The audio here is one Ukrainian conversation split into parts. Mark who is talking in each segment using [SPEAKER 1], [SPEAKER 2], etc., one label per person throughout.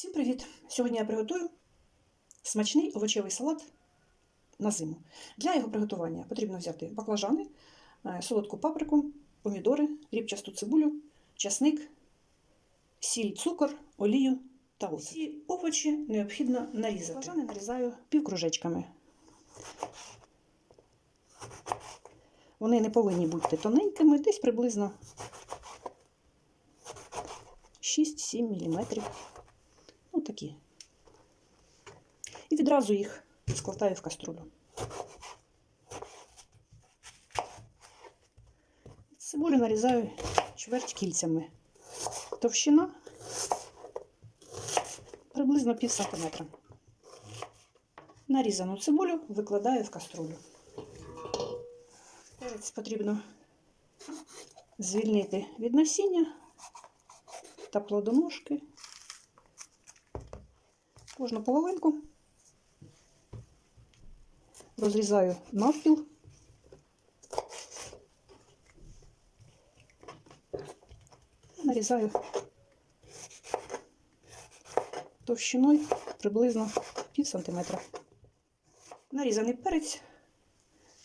[SPEAKER 1] Всім привіт! Сьогодні я приготую смачний овочевий салат на зиму. Для його приготування потрібно взяти баклажани, е, солодку паприку, помідори, рібчасту цибулю, часник, сіль, цукор, олію та оцет. Ці овочі необхідно нарізати. Баклажани нарізаю півкружечками. Вони не повинні бути тоненькими, десь приблизно 6-7 мм. Такі. І відразу їх складаю в каструлю. Цибулю нарізаю чверть кільцями. Товщина приблизно пів сантиметра. Нарізану цибулю викладаю в каструлю. Перець потрібно звільнити від насіння та плодоножки. Кожну половинку розрізаю навпіл. Нарізаю товщиною приблизно пів сантиметра. Нарізаний перець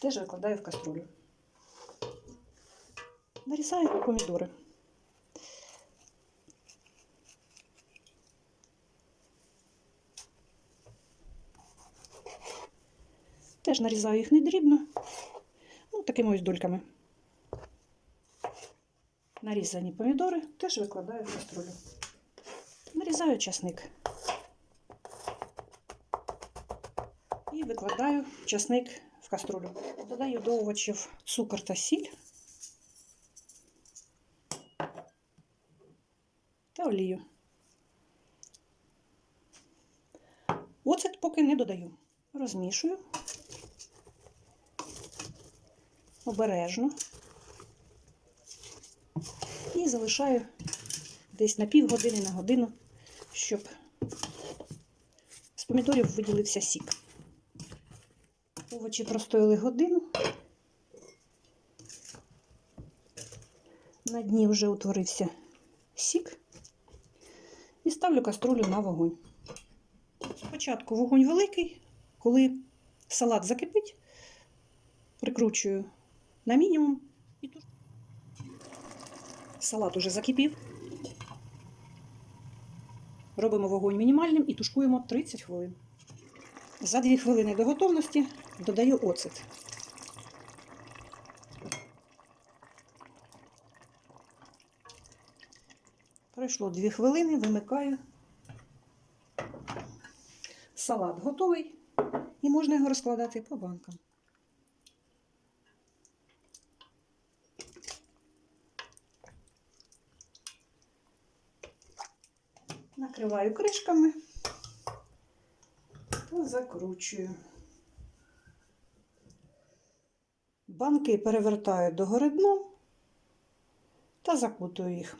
[SPEAKER 1] теж викладаю в каструлю. Нарізаю помідори. Теж нарізаю їх не дрібно, ну, такими ось дольками. Нарізані помідори теж викладаю в каструлю. Нарізаю часник. І викладаю часник в каструлю. Додаю до овочів цукор та сіль та олію. Оцет поки не додаю. Розмішую обережно і залишаю десь на півгодини на годину, щоб з помідорів виділився сік. Овочі простояли годину. На дні вже утворився сік і ставлю каструлю на вогонь. Спочатку вогонь великий, коли салат закипить, прикручую на мінімум і туш... Салат уже закипів. Робимо вогонь мінімальним і тушкуємо 30 хвилин. За 2 хвилини до готовності додаю оцет. Пройшло 2 хвилини, вимикаю. Салат готовий і можна його розкладати по банкам. Накриваю кришками та закручую. Банки перевертаю догори дном та закутую їх.